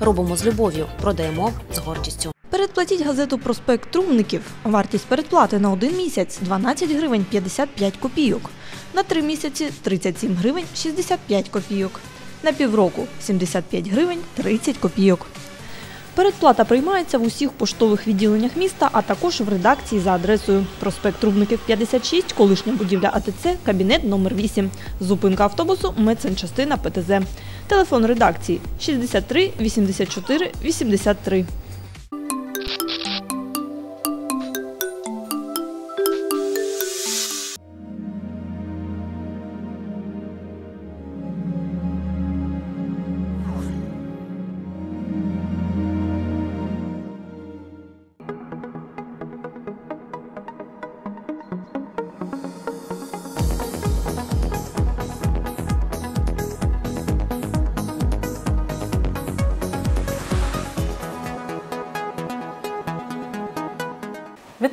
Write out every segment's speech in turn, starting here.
Робимо з любов'ю, продаємо з гордістю. Передплатіть газету «Проспект Трумників». Вартість передплати на один місяць – 12 гривень 55 копійок. На три місяці – 37 гривень 65 копійок. На півроку – 75 гривень 30 копійок. Передплата приймається в усіх поштових відділеннях міста, а також в редакції за адресою проспект Трубників 56, колишня будівля АТЦ, кабінет номер 8, зупинка автобусу, медсанчастина ПТЗ. Телефон редакції 63 84 83.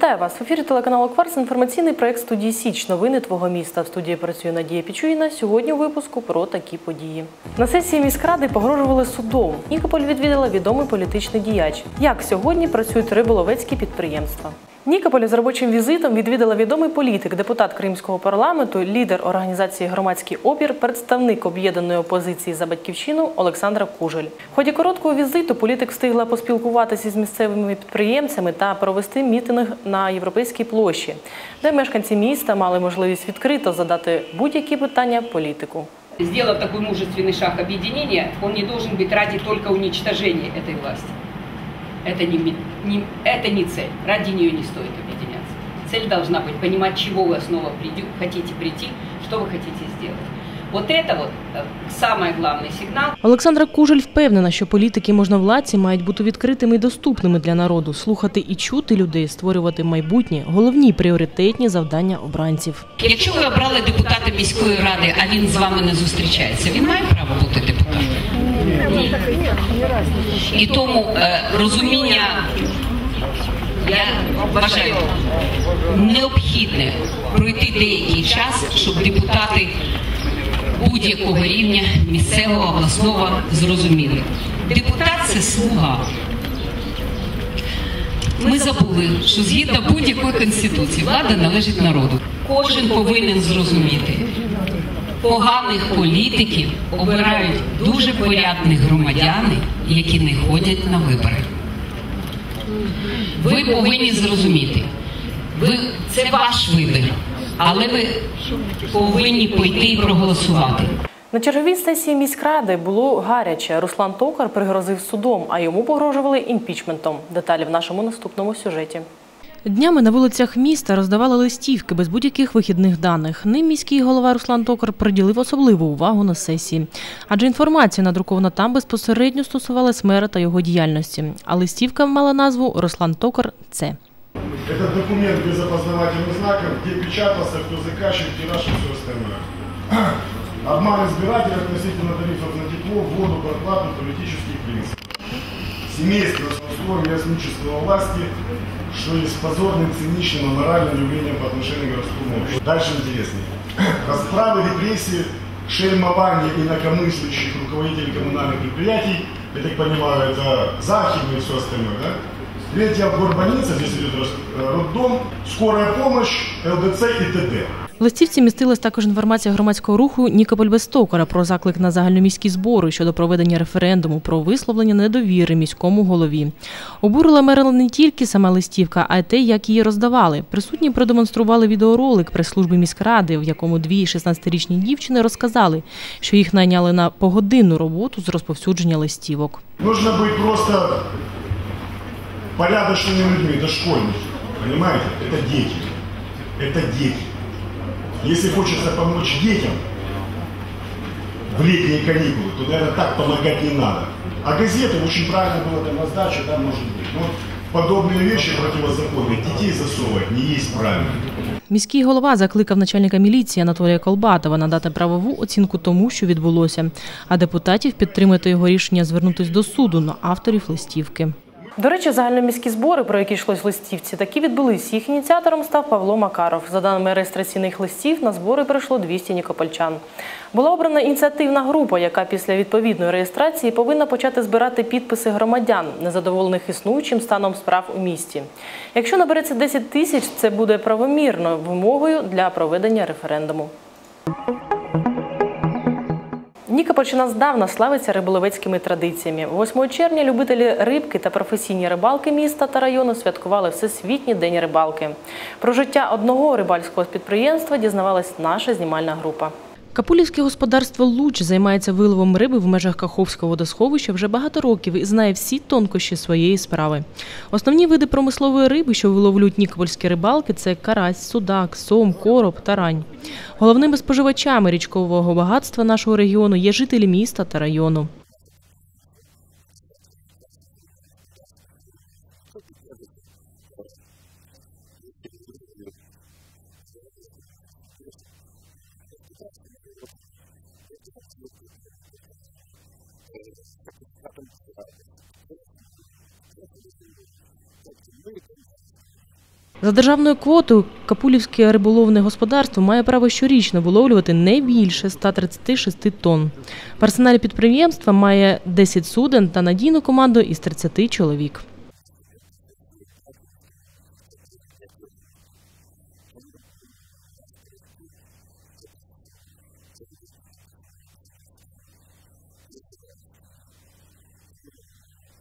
Вітаю вас в ефірі телеканалу Кварц. Інформаційний проект студії Січ. Новини твого міста. В студії працює Надія Пічуїна. Сьогодні у випуску про такі події. На сесії міськради погрожували судом. Нікополь відвідала відомий політичний діяч. Як сьогодні працюють риболовецькі підприємства? Нікополі з робочим візитом відвідала відомий політик, депутат Кримського парламенту, лідер організації Громадський опір, представник об'єднаної опозиції за батьківщину Олександра Кужель. В ході короткого візиту політик встигла поспілкуватися з місцевими підприємцями та провести мітинг на європейській площі, де мешканці міста мали можливість відкрито задати будь-які питання політику. Сделав такой мужественный шаг объединения, он не должен быть ради только уничтожения этой власти. Это не, ми- не- это не цель. Ради нее не стоит объединяться. Цель должна быть понимать, чего вы снова приди- хотите прийти, что вы хотите сделать. Вот это вот э, самый главный сигнал. Олександра Кужель впевнена, що політики можновладці мають бути відкритими і доступними для народу, слухати і чути людей, створювати майбутнє, головні пріоритетні завдання обранців. Якщо ви обрали депутата міської ради, а він з вами не зустрічається, він має право бути депутатом? Ні. І тому е, розуміння, я вважаю, необхідне пройти деякий час, щоб депутати будь-якого рівня місцевого, обласного зрозуміли. Депутат це слуга. Ми забули, що згідно будь-якої конституції влада належить народу. Кожен повинен зрозуміти. Поганих політиків обирають дуже порядні громадяни, які не ходять на вибори. Ви повинні зрозуміти, ви, це ваш вибір, але ви повинні пойти і проголосувати. На черговій сесії міськради було гаряче. Руслан Токар пригрозив судом, а йому погрожували імпічментом. Деталі в нашому наступному сюжеті. Днями на вулицях міста роздавали листівки без будь-яких вихідних даних. Ним міський голова Руслан Токар приділив особливу увагу на сесії, адже інформація надрукована там безпосередньо стосувалась мера та його діяльності. А листівка мала назву Руслан Токар це. Этот документ без опознавательных знаков, где печатался, кто заказчик, тираж и все остальное. Обман избирателей относительно тарифов на тепло, воду, зарплату, политических принципов. Семейство с условием ясничества власти, что есть позорным, циничным, аморальным явлением по отношению к городскому обществу. Дальше интереснее. Расправы, репрессии, шельмование инакомыслящих руководителей коммунальных предприятий, я так понимаю, это Захим и все остальное, да? Третья горбаница, здесь идет э, роддом, скорая помощь, ЛДЦ и ТД. В листівці містилась також інформація громадського руху Нікополь без токара про заклик на загальноміські збори щодо проведення референдуму про висловлення недовіри міському голові. Обурила мера не тільки сама листівка, а й те, як її роздавали. Присутні продемонстрували відеоролик прес-служби міськради, в якому дві 16-річні дівчини розказали, що їх найняли на погодинну роботу з розповсюдження листівок. Нужно быть просто порядочными людьми, это школьники, понимаете? Это дети, это дети. Если хочется помочь детям в летние каникулы, то, наверное, так помогать не надо. А газеты, очень правильно было там раздача, да, может быть. Но подобные вещи противозаконные, детей засовывать не есть правильно. Міський голова закликав начальника міліції Анатолія Колбатова надати правову оцінку тому, що відбулося, а депутатів підтримати його рішення звернутися до суду на авторів листівки. До речі, загальноміські збори, про які йшлось в листівці, такі відбулись. Їх ініціатором став Павло Макаров. За даними реєстраційних листів, на збори прийшло 200 нікопольчан. Була обрана ініціативна група, яка після відповідної реєстрації повинна почати збирати підписи громадян, незадоволених існуючим станом справ у місті. Якщо набереться 10 тисяч, це буде правомірною вимогою для проведення референдуму. Нікопольщина здавна славиться риболовецькими традиціями. 8 червня любителі рибки та професійні рибалки міста та району святкували Всесвітній день рибалки. Про життя одного рибальського підприємства дізнавалась наша знімальна група. Капулівське господарство Луч займається виловом риби в межах Каховського водосховища вже багато років і знає всі тонкощі своєї справи. Основні види промислової риби, що виловлюють нікопольські рибалки, це карась, судак, сом, короб, тарань. Головними споживачами річкового багатства нашого регіону є жителі міста та району. За державною квотою Капулівське риболовне господарство має право щорічно виловлювати не більше 136 тонн. Персоналі підприємства має 10 суден та надійну команду із 30 чоловік.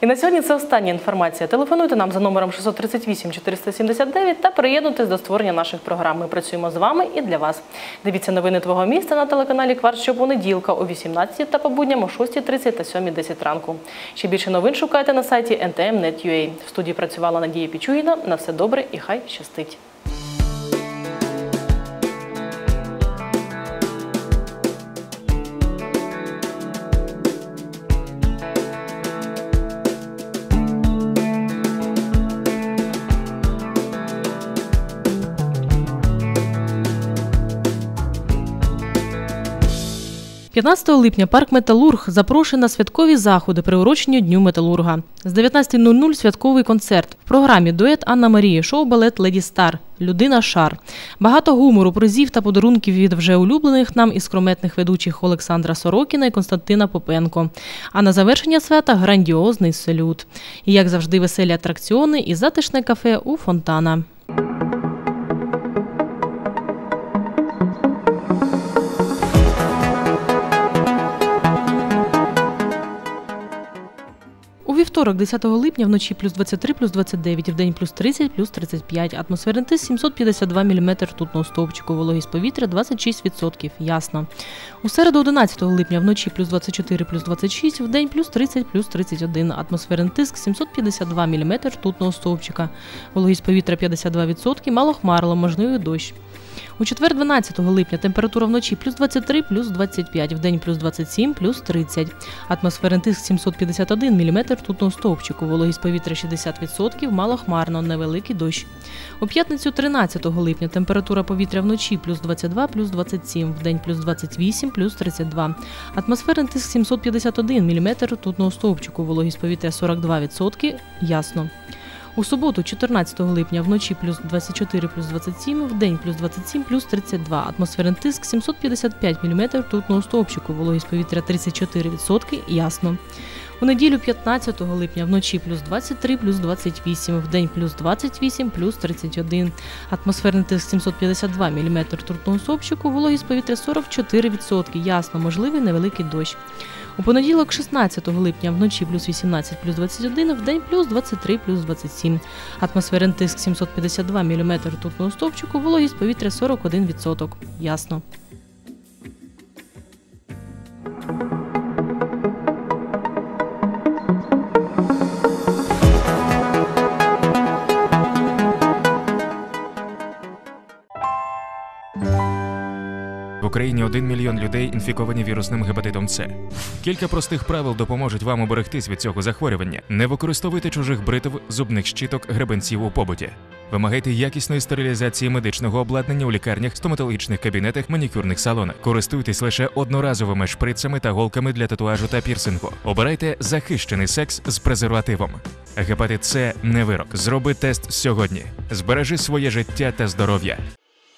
І на сьогодні це остання інформація. Телефонуйте нам за номером 638 479 та приєднуйтесь до створення наших програм. Ми працюємо з вами і для вас. Дивіться новини твого міста на телеканалі Кварт щопонеділка о 18 та по будням о 6.30 та 7.10 ранку. Ще більше новин шукайте на сайті ntm.net.ua. В студії працювала Надія Пічуїна. На все добре і хай щастить. – 15 липня парк Металург запрошує на святкові заходи, приурочені Дню Металурга. З 19.00 святковий концерт. В програмі дует Анна Марія, шоу-балет Леді Стар, Людина Шар. Багато гумору, призів та подарунків від вже улюблених нам і скрометних ведучих Олександра Сорокіна і Константина Попенко. А на завершення свята грандіозний салют. І як завжди, веселі атракціони і затишне кафе у Фонтана. Вівторок, 10 липня, вночі плюс 23, плюс 29, вдень плюс 30, плюс 35. Атмосферний тиск 752 мм ртутного стовпчику, вологість повітря 26%. Ясно. У середу, 11 липня, вночі плюс 24, плюс 26, вдень плюс 30, плюс 31. Атмосферний тиск 752 мм ртутного стовпчика, вологість повітря 52%, мало хмарило, можливий дощ. У четвер, 12 липня, температура вночі плюс 23, плюс 25, вдень плюс 27, плюс 30. Атмосферний тиск 751 мм ртутного стовпчику, вологість повітря 60%, малохмарно, невеликий дощ. У п'ятницю 13 липня температура повітря вночі плюс 22, плюс 27, вдень плюс 28, плюс 32. Атмосферний тиск 751 мм ртутного стовпчику, вологість повітря 42%, ясно. У суботу, 14 липня, вночі плюс 24, плюс 27, день плюс 27, плюс 32. Атмосферний тиск 755 мм ртутного стовпчику, вологість повітря 34%, ясно. У неділю 15 липня вночі плюс 23, плюс 28, вдень плюс 28, плюс 31. Атмосферний тиск 752 мм ртутного стовпчику, вологість повітря 44%, ясно, можливий невеликий дощ. У понеділок, 16 липня, вночі плюс 18, плюс 21, вдень плюс 23, плюс 27. Атмосферний тиск 752 мм ртутного стовпчику, вологість повітря 41%. Ясно. Україні 1 мільйон людей інфіковані вірусним гепатитом С. Кілька простих правил допоможуть вам оберегтись від цього захворювання. Не використовуйте чужих бритв, зубних щіток, гребенців у побуті. Вимагайте якісної стерилізації медичного обладнання у лікарнях, стоматологічних кабінетах, манікюрних салонах. Користуйтесь лише одноразовими шприцами та голками для татуажу та пірсингу. Обирайте захищений секс з презервативом. Гепатит С не вирок. Зроби тест сьогодні. Збережи своє життя та здоров'я.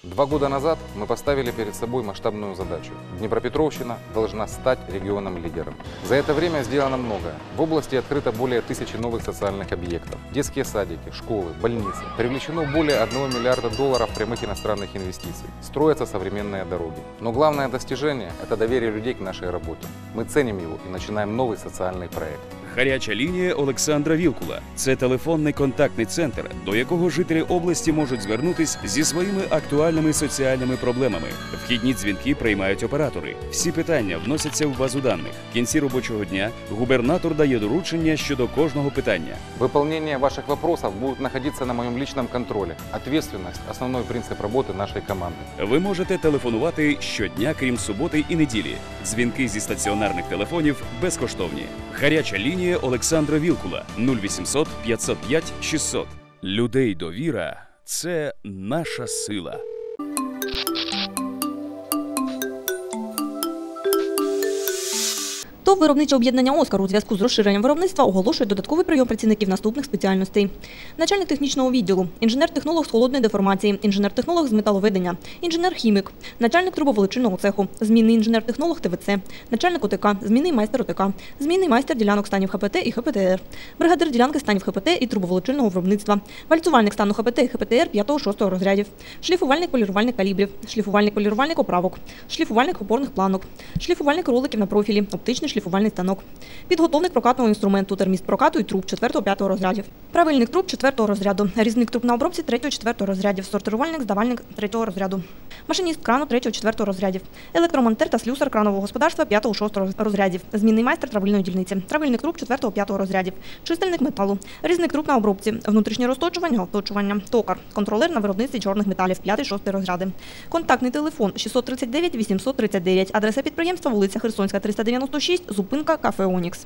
Два года назад мы поставили перед собой масштабную задачу. Днепропетровщина должна стать регионом-лидером. За это время сделано многое. В области открыто более тысячи новых социальных объектов. Детские садики, школы, больницы. Привлечено более 1 миллиарда долларов прямых иностранных инвестиций. Строятся современные дороги. Но главное достижение – это доверие людей к нашей работе. Мы ценим его и начинаем новый социальный проект. Гаряча лінія Олександра Вілкула це телефонний контактний центр, до якого жителі області можуть звернутись зі своїми актуальними соціальними проблемами. Вхідні дзвінки приймають оператори. Всі питання вносяться в базу даних. В кінці робочого дня губернатор дає доручення щодо кожного питання. Выполнение ваших вопросов будет находиться на моем личном контроле. Ответственность – основной принцип работы нашей команды. Ви можете телефонувати щодня, крім суботи і неділі. Дзвінки зі стаціонарних телефонів безкоштовні. Гаряча лінія Олександра Вілкула 0800 505 600. Людей довіра це наша сила. ТОВ виробниче об'єднання Оскар у зв'язку з розширенням виробництва оголошує додатковий прийом працівників наступних спеціальностей: начальник технічного відділу, інженер-технолог з холодної деформації, інженер-технолог з металоведення, інженер-хімік, начальник трубоволочинного цеху, змінний інженер-технолог ТВЦ, начальник ОТК, змінний майстер ОТК, змінний майстер ділянок станів ХПТ і ХПТР, бригадир ділянки станів ХПТ і трубоволочинного виробництва, вальцювальник стану ХПТ і ХПТР 5-6 розрядів, шліфувальник полірувальник калібрів, шліфувальник полірувальник оправок, шліфувальник опорних планок, шліфувальник роликів на профілі, оптичний шліфувальний станок, підготовник прокатного інструменту, терміст прокату і труб 4-5 розрядів, правильник труб 4 розряду, різник труб на обробці 3-4 розрядів, сортирувальник, здавальник 3 розряду, машиніст крану 3-4 розрядів, електромонтер та слюсар кранового господарства 5-6 розрядів, змінний майстер травильної дільниці, травильник труб 4-5 розрядів, чистильник металу, різник труб на обробці, внутрішнє розточування, оточування, токар, контролер на виробництві чорних металів. 5-6 розряди. Контактний телефон 639 839, адреса підприємства вулиця Херсонська, 396, зупинка кафе Онікс.